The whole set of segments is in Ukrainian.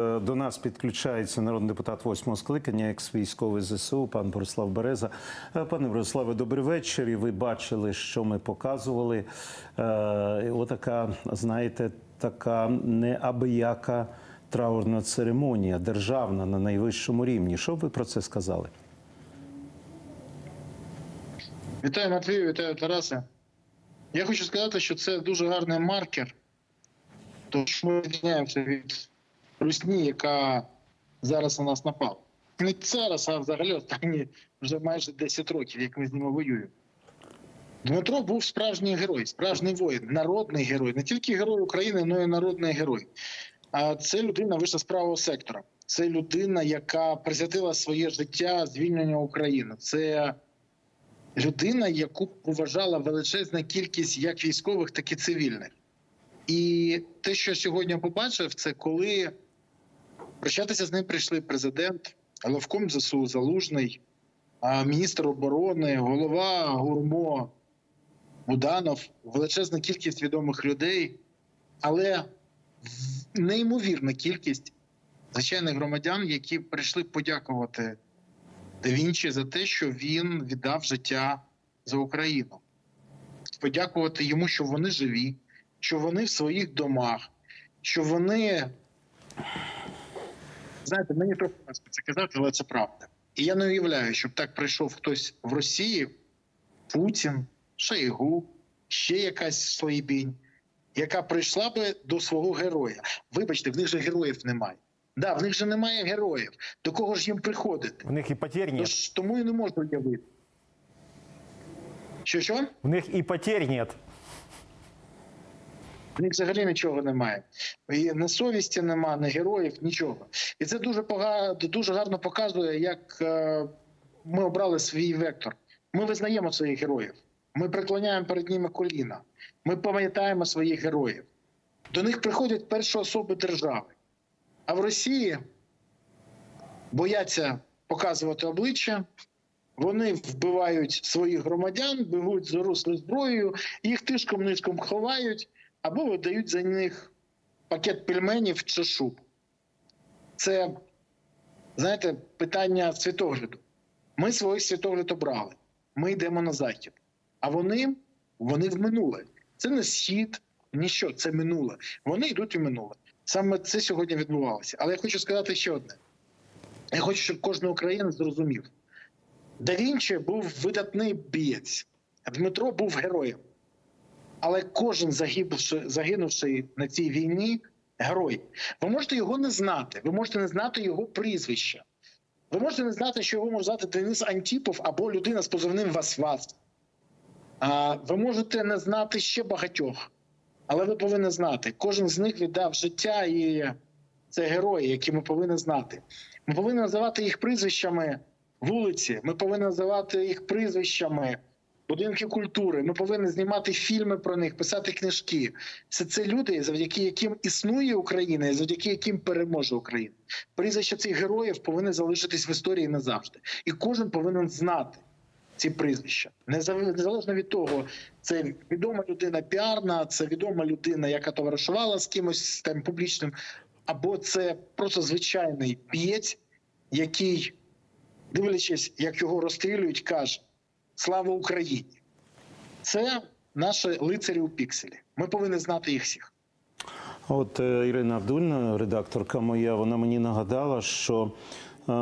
Е, До нас підключається народний депутат восьмого скликання, екс-військовий ЗСУ, пан Борислав Береза. Е, Пане Бориславе, добрий вечір. І ви бачили, що ми показували. Е, Отака, знаєте, така неабияка траурна церемонія, державна на найвищому рівні. Що б ви про це сказали? Вітаю Матвію, вітаю Тарасе. Я хочу сказати, що це дуже гарний маркер, тому що ми відрізняємося від русні, яка зараз на нас напала. Не зараз, а взагалі останні вже майже 10 років, як ми з ними воюємо. Дмитро був справжній герой, справжній воїн, народний герой, не тільки герой України, але й народний герой. А це людина вийшла з правого сектора. Це людина, яка присвятила своє життя звільненню України. Це людина, яку поважала величезна кількість як військових, так і цивільних. І те, що сьогодні побачив, це коли прощатися з ним прийшли президент, головком ЗСУ Залужний, міністр оборони, голова Гурмо, Буданов, величезна кількість відомих людей, але неймовірна кількість звичайних громадян, які прийшли подякувати Да Вінчі за те, що він віддав життя за Україну. Подякувати йому, що вони живі, що вони в своїх домах, що вони. Знаєте, мені трохи це казати, але це правда. І я не уявляю, щоб так прийшов хтось в Росії, Путін, Шойгу, ще якась слоїбінь, яка прийшла би до свого героя. Вибачте, в них же героїв немає. Да, в них же немає героїв. До кого ж їм приходити? В них і потерь нет. Тож тому і не можна уявити. Що що? В них і потерь нет. В них взагалі нічого немає. І не совісті нема, не героїв, нічого. І це дуже пога... дуже гарно показує, як е, ми обрали свій вектор. Ми визнаємо своїх героїв. Ми преклоняємо перед ними коліна. Ми пам'ятаємо своїх героїв. До них приходять перші особи держави. А в Росії бояться показувати обличчя. Вони вбивають своїх громадян, бігуть за руслою зброєю, їх тишком нишком ховають або видають за них пакет пельменів чи шуб. Це, знаєте, питання світогляду. Ми свій світогляд обрали. Ми йдемо на захід. А вони, вони в минуле. Це не схід, ніщо, це минуле. Вони йдуть у минуле. Саме це сьогодні відбувалося. Але я хочу сказати ще одне: я хочу, щоб кожен українець зрозумів. Да Вінчі був видатний бієць, Дмитро був героєм. Але кожен загибши, загинувши на цій війні, герой. Ви можете його не знати, ви можете не знати його прізвища. Ви можете не знати, що його може звати Денис Антіпов або людина з позивним Вас-Вас. А, ви можете не знати ще багатьох, але ви повинні знати, кожен з них віддав життя, і це герої, які ми повинні знати. Ми повинні називати їх прізвищами вулиці, ми повинні називати їх прізвищами будинки культури. Ми повинні знімати фільми про них, писати книжки. Все це люди, завдяки яким існує Україна, і завдяки яким переможе Україна. Прізвища цих героїв повинні залишитись в історії назавжди, і кожен повинен знати. Ці прізвища незалежно від того, це відома людина піарна, це відома людина, яка товаришувала з кимось там публічним, або це просто звичайний п'єць, який, дивлячись, як його розстрілюють, каже: Слава Україні! Це наші лицарі у пікселі. Ми повинні знати їх всіх. От е, Ірина Авдульна, редакторка моя, вона мені нагадала, що е,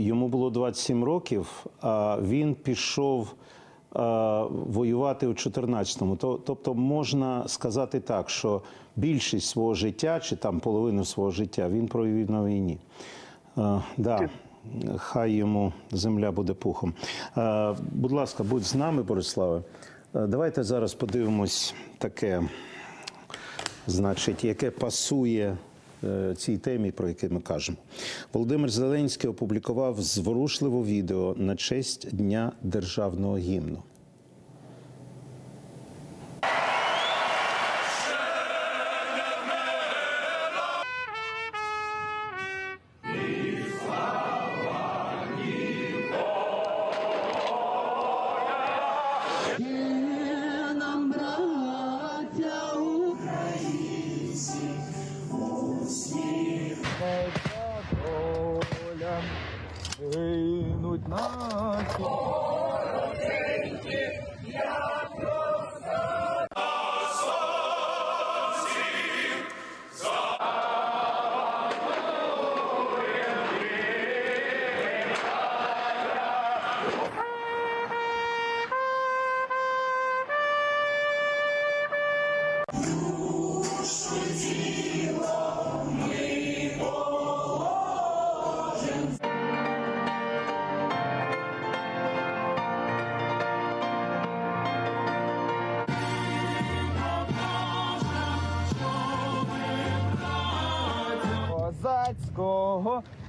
йому було 27 років, а він пішов е, воювати у 14-му. Тобто можна сказати так, що більшість свого життя, чи там половину свого життя, він провів на війні. Е, да. Хай йому земля буде пухом. Е, будь ласка, будь з нами, Бориславе. Е, Давайте зараз подивимось таке значить, яке пасує е, цій темі, про яку ми кажемо. Володимир Зеленський опублікував зворушливе відео на честь Дня державного гімну.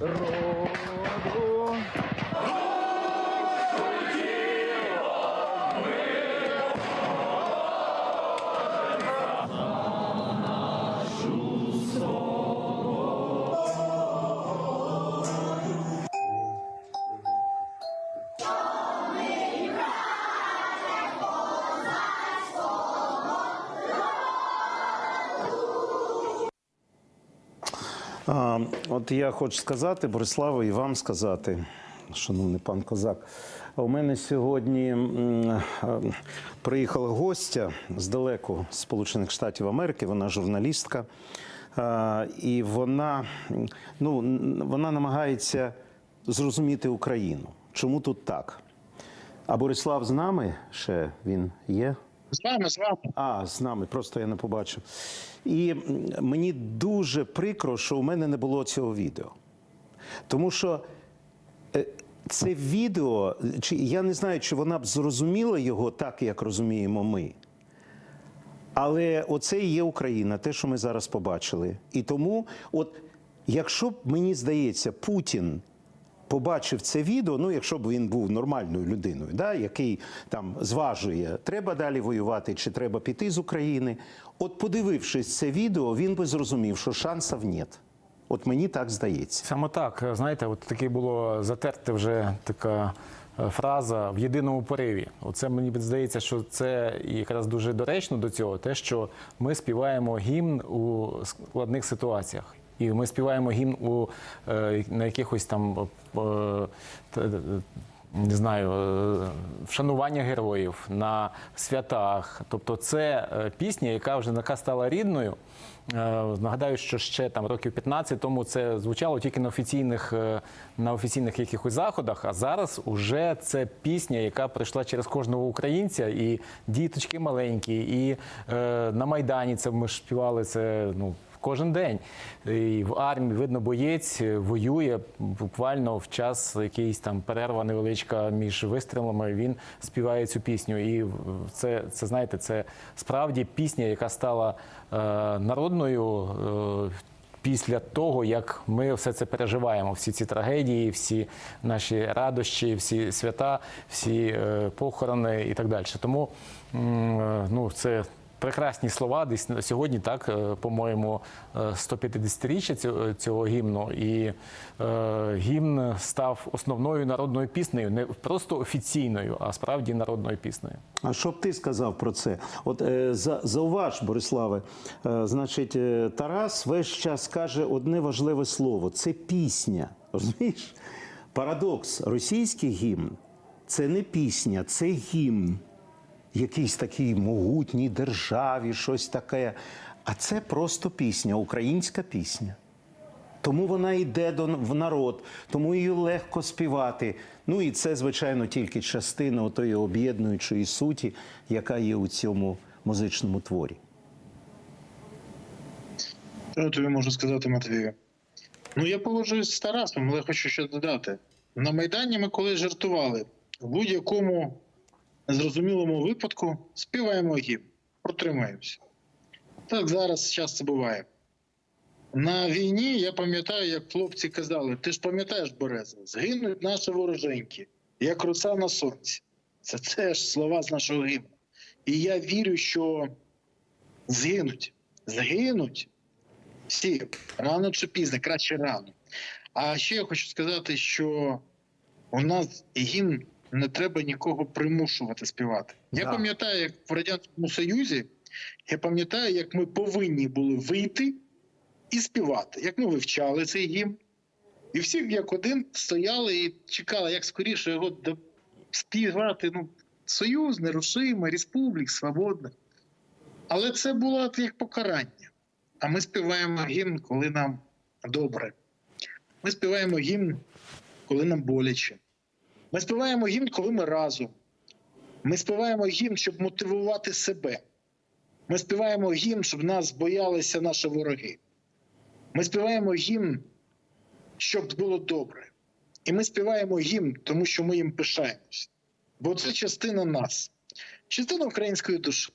Роду. От я хочу сказати, Бориславу, і вам сказати, шановний пан Козак. У мене сьогодні приїхала гостя здалеку з Сполучених Штатів Америки, вона журналістка. І вона, ну, вона намагається зрозуміти Україну. Чому тут так? А Борислав з нами ще він є? З вами, з вами. А, з нами, просто я не побачив. І мені дуже прикро, що у мене не було цього відео. Тому що е, це відео, чи я не знаю, чи вона б зрозуміла його так, як розуміємо ми. Але оце і є Україна, те, що ми зараз побачили. І тому, от, якщо б мені здається, Путін побачив це відео, ну якщо б він був нормальною людиною, да, який там зважує, треба далі воювати чи треба піти з України. От подивившись це відео, він би зрозумів, що шансів нет. От мені так здається. Саме так, знаєте, от таке було затерте вже така е, фраза в єдиному пориві. Оце мені здається, що це якраз дуже доречно до цього, те, що ми співаємо гімн у складних ситуаціях. І ми співаємо гімн у е, на якихось там е, не знаю, е, вшанування героїв на святах. Тобто, це е, пісня, яка вже яка стала рідною. Е, Нагадаю, що ще там років 15 тому це звучало тільки на офіційних е, на офіційних якихось заходах. А зараз уже це пісня, яка пройшла через кожного українця, і діточки маленькі, і е, на майдані це ми співали це. Ну кожен день. І в армії видно, боєць воює буквально в час якийсь там перерва невеличка між вистрілами. Він співає цю пісню. І це, це знаєте, це справді пісня, яка стала е, народною. Е, Після того, як ми все це переживаємо, всі ці трагедії, всі наші радощі, всі свята, всі е, похорони і так далі. Тому е, ну, це прекрасні слова. Десь сьогодні, так, е, по-моєму, е, 150-річчя цього, гімну. І е, гімн став основною народною піснею, не просто офіційною, а справді народною піснею. А що б ти сказав про це? От е, за, зауваж, Бориславе, е, значить, е, Тарас весь час каже одне важливе слово це пісня. Розумієш? Парадокс. Російський гімн це не пісня, це гімн. Якийсь такий могутній державі, щось таке. А це просто пісня, українська пісня. Тому вона йде до в народ, тому її легко співати. Ну і це, звичайно, тільки частина тої об'єднуючої суті, яка є у цьому музичному творі. Що я тобі можу сказати, Матвію? Ну, я погоджуюсь з Тарасом, але хочу ще додати. На Майдані ми коли жартували, в будь-якому зрозумілому випадку співаємо гімн, протримаємося. Так зараз часто буває. На війні я пам'ятаю, як хлопці казали: ти ж пам'ятаєш, Береза, згинуть наші вороженьки, як роса на сонці. Це теж слова з нашого гімну. І я вірю, що згинуть. Згинуть всі рано чи пізно, краще рано. А ще я хочу сказати, що у нас гімн не треба нікого примушувати співати. Я Да. пам'ятаю, як в Радянському Союзі, я пам'ятаю, як ми повинні були вийти і співати. Як ми вивчали цей гімн, І всі як один стояли і чекали, як скоріше його до- співати. Ну, Союз, нерушима, республік, свободна. Але це було як покарання. А ми співаємо гімн, коли нам добре. Ми співаємо гімн, коли нам боляче. Ми співаємо гімн, коли ми разом. Ми співаємо гімн, щоб мотивувати себе. Ми співаємо гімн, щоб нас боялися наші вороги. Ми співаємо гімн, щоб було добре. І ми співаємо гімн, тому що ми їм пишаємось. Бо це частина нас, частина української душі.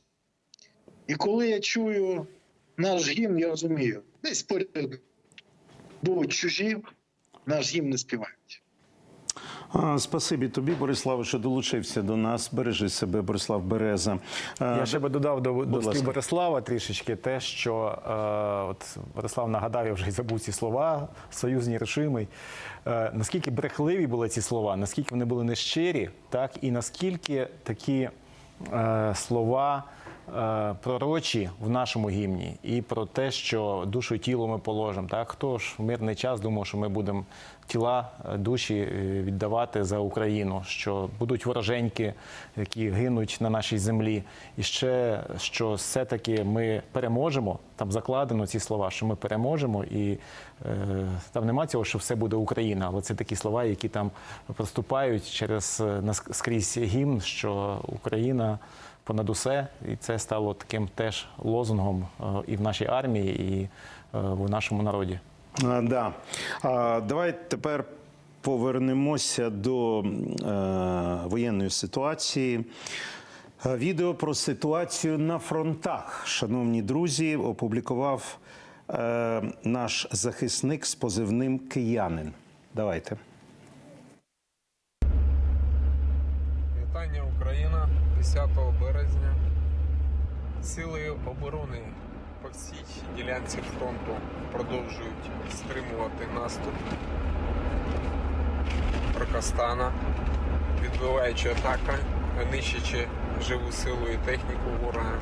І коли я чую наш гімн, я розумію, десь поряд будуть чужі, наш гімн не співають. Спасибі тобі, Бориславе, що долучився до нас. Бережи себе, Борислав Береза. Я ще би додав до, до ласка. слів Борислава трішечки те, що е, от Борислав нагадав, я вже й забув ці слова, союзні режими. Е, наскільки брехливі були ці слова, наскільки вони були нещирі, так і наскільки такі е, слова. Е, Пророчі в нашому гімні і про те, що душу тіло ми положимо. Так хто ж в мирний час думав, що ми будемо тіла, е, душі е, віддавати за Україну, що будуть вороженьки, які гинуть на нашій землі, і ще що все-таки ми переможемо. Там закладено ці слова, що ми переможемо, і е, там нема цього, що все буде Україна, але це такі слова, які там проступають через е, нас- скрізь гімн, що Україна. Понад усе, і це стало таким теж лозунгом е, і в нашій армії, і е, в нашому народі. А, да. а, давай тепер повернемося до е, воєнної ситуації. Е, Відео про ситуацію на фронтах, шановні друзі, опублікував е, наш захисник з позивним Киянин. Давайте. Вітання Україна 10 березня. Сили оборони по всій ділянці фронту продовжують стримувати наступ Рокостана, відбиваючи атаки, нищачи живу силу і техніку ворога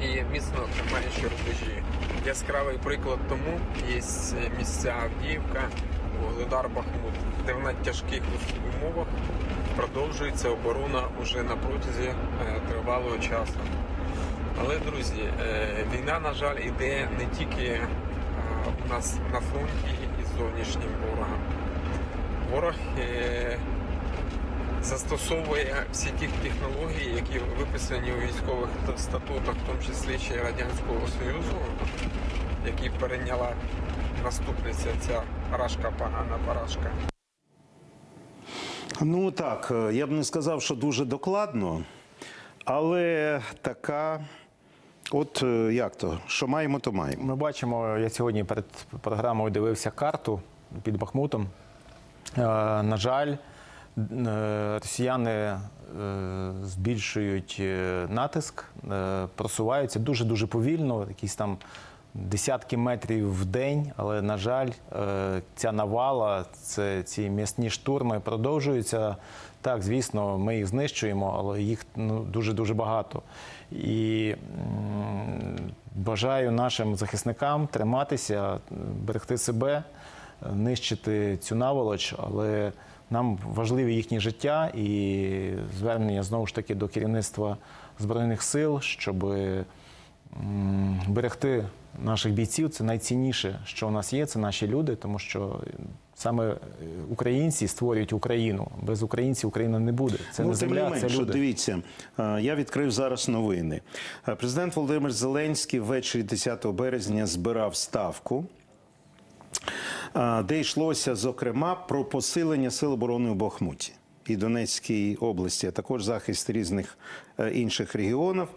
і міцно тримаючи рубежі. Яскравий приклад тому є місця Авдіївка, Вугледар Бахмут, де в надтяжких умовах продовжується оборона уже на протязі е, тривалого часу. Але, друзі, е, війна, на жаль, іде не тільки е, у нас на фронті із зовнішнім ворогом. Ворог застосовує всі ті технології, які виписані у військових статутах, в тому числі ще й Радянського Союзу, які перейняла наступниця ця рашка погана парашка. Ну так, е, я б не сказав, що дуже докладно, але така, от е, як то, що маємо, то маємо. Ми бачимо, я сьогодні перед програмою дивився карту під Бахмутом. Е, На жаль, росіяни збільшують натиск, просуваються дуже-дуже повільно, якісь там десятки метрів в день. Але, на жаль, е, ця навала, це, ці м'ясні штурми продовжуються. Так, звісно, ми їх знищуємо, але їх ну, дуже-дуже багато. І бажаю нашим захисникам триматися, берегти себе, нищити цю наволоч, але нам важливі їхні життя і звернення знову ж таки до керівництва Збройних сил, щоб берегти наших бійців. Це найцінніше, що у нас є, це наші люди, тому що саме е, українці створюють Україну. Без українців Україна не буде. Це не Ну, тим не земля, це менше, люди. дивіться, е, я відкрив зараз новини. Е, Президент Володимир Зеленський ввечері 10 березня збирав ставку. Де йшлося зокрема про посилення сил оборони у Бахмуті і Донецькій області, а також захист різних е, інших регіонів.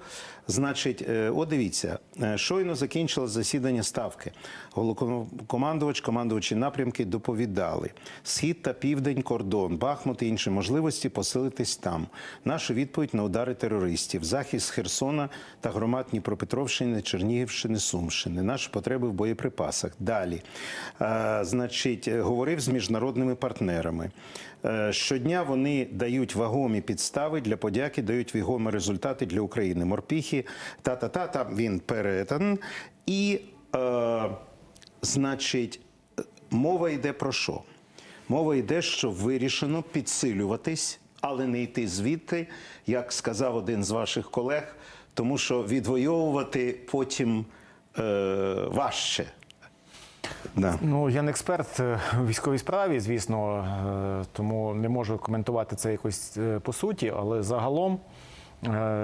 Значить, е, от дивіться, е, щойно закінчилось засідання ставки. Головнокомандувач, командувачі напрямки доповідали: схід та південь, кордон, Бахмут і інші можливості посилитись там. Наша відповідь на удари терористів, захист Херсона та громад Дніпропетровщини, Чернігівщини, Сумщини, наші потреби в боєприпасах. Далі, значить, говорив з міжнародними партнерами. Щодня вони дають вагомі підстави для подяки, дають вагомі результати для України. Морпіхи, та-та-та, там він перетин. І, е, значить, мова йде про що? Мова йде, що вирішено підсилюватись, але не йти звідти, як сказав один з ваших колег, тому що відвоювати потім е, важче. Да. Ну, я не експерт е, у військовій справі, звісно, е, тому не можу коментувати це якось е, по суті, але загалом.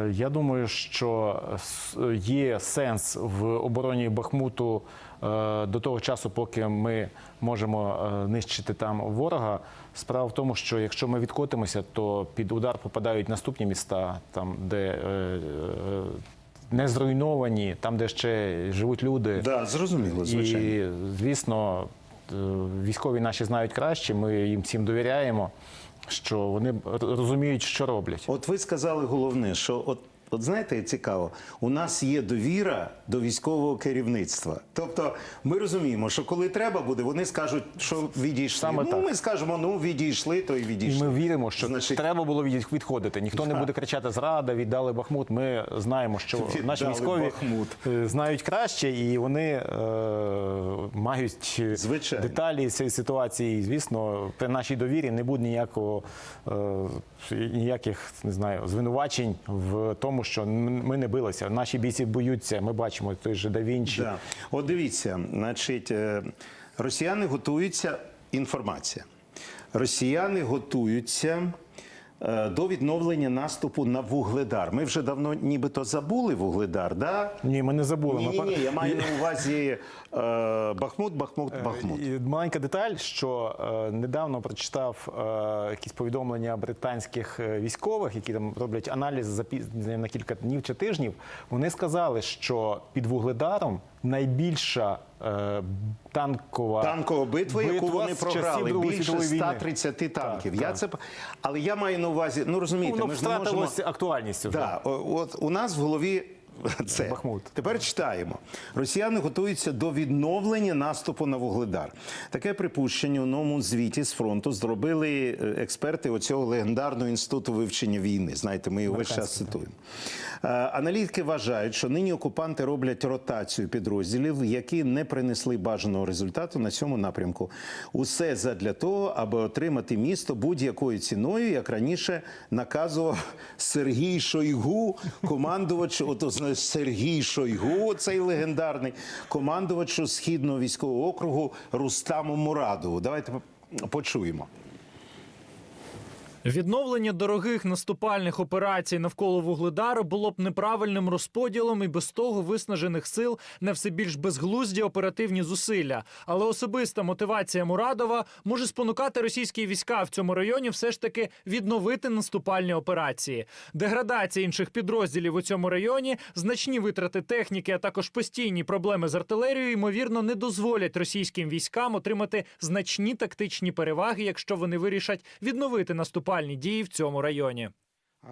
Я думаю, що є сенс в обороні Бахмуту до того часу, поки ми можемо нищити там ворога. Справа в тому, що якщо ми відкотимося, то під удар попадають наступні міста, там де не зруйновані, там де ще живуть люди. Да, зрозуміло, звичайно. І, звісно, е, військові наші знають краще, ми їм всім довіряємо, що вони розуміють, що роблять. От ви сказали головне, що от, от знаєте, цікаво, у нас є довіра до військового керівництва. Тобто ми розуміємо, що коли треба буде, вони скажуть, що відійшли. Саме ну, так. ми скажемо, ну відійшли, то і І відійшли. ми віримо, що Значить, треба було від- відходити. Ніхто не буде кричати зрада, віддали Бахмут. Ми знаємо, що наші військові Бахмут. е, знають краще, і вони е, мають е, Звичайно. деталі цієї ситуації. І, звісно, при нашій довірі не буде ніякого е, ніяких не знаю звинувачень в тому, що ми не билися. Наші бійці боються. Ми бачимо той же Давінчі. Да. От дивіться, значить, е, росіяни готуються інформація. Росіяни готуються до відновлення наступу на Вугледар. Ми вже давно нібито забули Вугледар, да? Ні, ми не забули. Ні, ні, я маю на увазі е, Бахмут, Бахмут, Бахмут. І маленька деталь, що е, недавно прочитав е, якісь повідомлення британських е, військових, які там роблять аналіз за на кілька днів чи тижнів. Вони сказали, що під Вугледаром найбільша е, танкова Танкова битва, яку вони програли, більше світової війни. 130 танків. Так, я так. це але я маю на увазі, ну розумієте, ну, ми ж не можемо. актуальністю. вже. Да, от у нас в голові це. Бахмут. Тепер читаємо. Росіяни готуються до відновлення наступу на Вугледар. Таке припущення у новому звіті з фронту зробили е, експерти оцього легендарного інституту вивчення війни. Знаєте, ми його весь час цитуємо. Е, Аналітики вважають, що нині окупанти роблять ротацію підрозділів, які не принесли бажаного результату на цьому напрямку. Усе задля того, аби отримати місто будь-якою ціною, як раніше наказував Сергій Шойгу, командувач, ото знаєш, Сергій Шойгу, цей легендарний командувачу східного військового округу Рустаму Мурадову. Давайте по- почуємо. Відновлення дорогих наступальних операцій навколо Вугледару було б неправильним розподілом і без того виснажених сил на все більш безглузді оперативні зусилля. Але особиста мотивація Мурадова може спонукати російські війська в цьому районі все ж таки відновити наступальні операції. Деградація інших підрозділів у цьому районі, значні витрати техніки, а також постійні проблеми з артилерією, ймовірно, не дозволять російським військам отримати значні тактичні переваги, якщо вони вирішать відновити наступальні дії в цьому районі.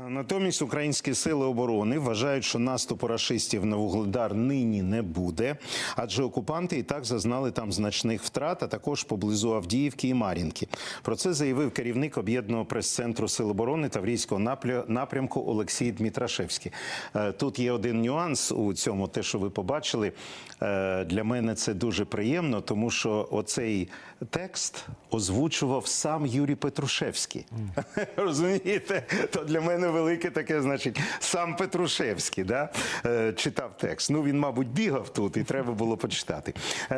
Натомість українські сили оборони вважають, що наступу рашистів на Вугледар нині не буде, адже окупанти і так зазнали там значних втрат, а також поблизу Авдіївки і Мар'їнки. Про це заявив керівник об'єднаного прес-центру Сил оборони Таврійського напрямку Олексій Дмитрашевський. Е, Тут є один нюанс у цьому, те, що ви побачили. Е, Для мене це дуже приємно, тому що оцей текст озвучував сам Юрій Петрушевський. Розумієте? То для мене велике таке, значить, сам Петрушевський да? е, читав текст. Ну він, мабуть, бігав тут, і треба було почитати. Е,